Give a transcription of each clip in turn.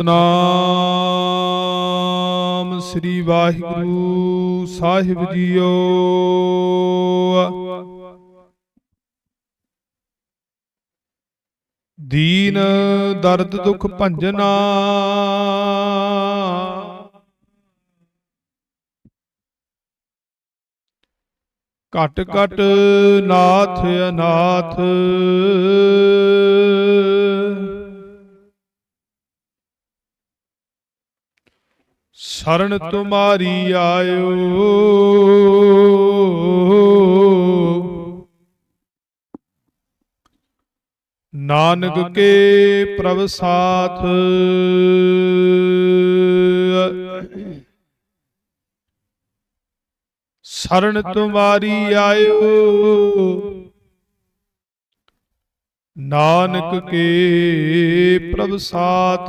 ਸਤਨਾਮ ਸ੍ਰੀ ਵਾਹਿਗੁਰੂ ਸਾਹਿਬ ਜੀਓ। ਦੀਨ ਦਰਦ ਦੁਖ ਭੰਜਨਾ। ਘਟ ਘਟ ਨਾਥ ਅਨਾਥ। ਸ਼ਰਨ ਤੁਮਾਰੀ ਆਇਓ। ਨਾਨਕ ਕੇ ਪ੍ਰਭ ਸਾਥ। ਸ਼ਰਨ ਤੁਮਾਰੀ ਆਇਓ। ਨਾਨਕ ਕੇ ਪ੍ਰਭ ਸਾਥ।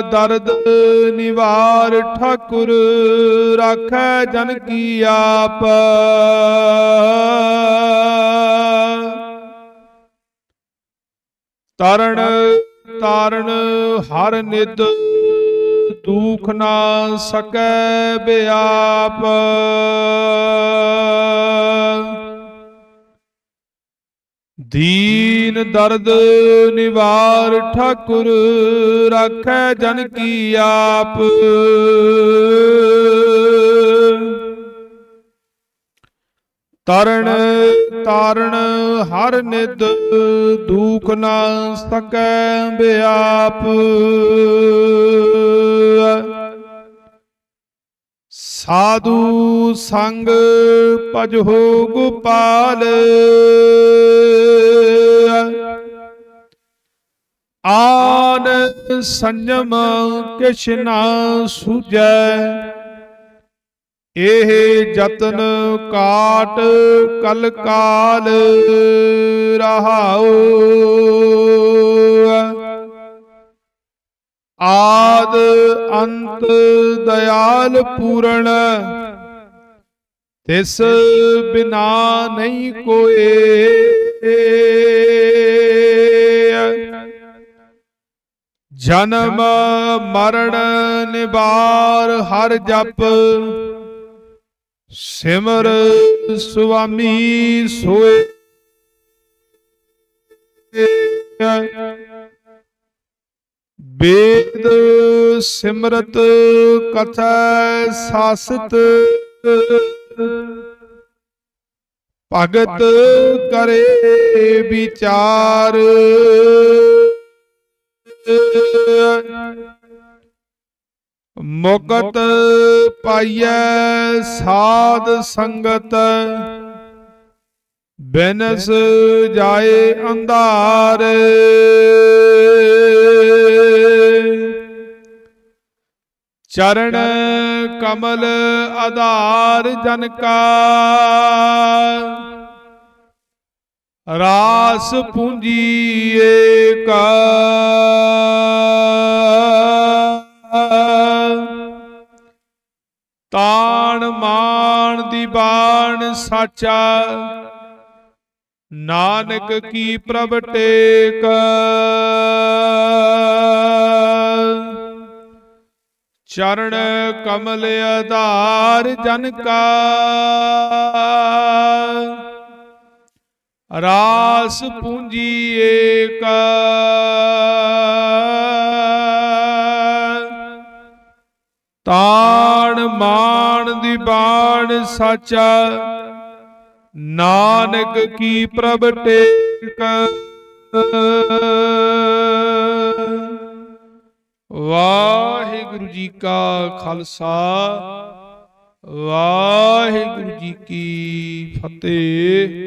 ਦਰਦ ਨਿਵਾਰ ਠਾਕੁਰ ਰਾਖੈ ਜਨ ਕੀ ਆਪ। ਤਰਣ ਤਾਰਨ ਹਰ ਨਿਤ ਦੁਖ ਨਾ ਸਕੈ ਬਿਆਪ। ਦੀਨ ਦਰਦ ਨਿਵਾਰ ਠਾਕੁਰ ਰਾਖੈ ਜਨ ਕੀ ਆਪ। ਤਰਨ ਤਾਰਨ ਹਰ ਨਿਦ ਦੁਖ ਨਾ ਸਕੈ ਬਿਆਪ। ਸਾਧੂ ਸੰਗ ਭਜੋ ਗੋਪਾਲ। ਆਨ ਸੰਜਮ ਕਿਛ ਸੁਜੈ ਇਹ ਜਤਨ ਕਾਟ ਕਲ ਕਾਲ ਰਹਾਉ। ਆਦ ਅੰਤ ਦਇਆਲ ਪੂਰਨ ਤਿਸ ਬਿਨਾ ਨਹੀਂ ਕੋਏ। ਜਨਮ ਮਰਨ ਨਿਵਾਰ ਹਰ ਜਪ। ਸਿਮਰ ਸੁਆਮੀ ਸੋਏ। ਵੇਦ ਸਿਮਰਤ ਕਥਾ ਸਾਸਤ। ਭਗਤ ਕਰੇ ਵਿਚਾਰ। ਮੁਕਤ ਪਾਈਐ ਸਾਧ ਸੰਗਤ ਬੈਨਸ ਜਾਏ ਅੰਧਾਰ। ਚਰਨ ਕਮਲ ਆਧਾਰ ਜਨ ਕਾ। ਰਾਸ ਪੂੰਜੀ ਏਕਾ ਤਾਣ ਮਾਣ ਦੀ ਬਾਣ ਸਾਚਾ। ਨਾਨਕ ਕੀ ਪ੍ਰਭ ਟੇਕ। ਚਰਨ ਕਮਲ ਆਧਾਰ ਜਨ ਕਾ। ਰਾਸ ਪੂੰਜੀ ਏਕਾ। ਤਾਣ ਮਾਣ ਦੀ ਬਾਣ ਸਾਚਾ। ਨਾਨਕ ਕੀ ਪ੍ਰਭ ਟੇਕ। ਵਾਹਿਗੁਰੂ ਜੀ ਕਾ ਖਾਲਸਾ। ਵਾਹਿਗੁਰੂ ਜੀ ਕੀ ਫਤਿਹ।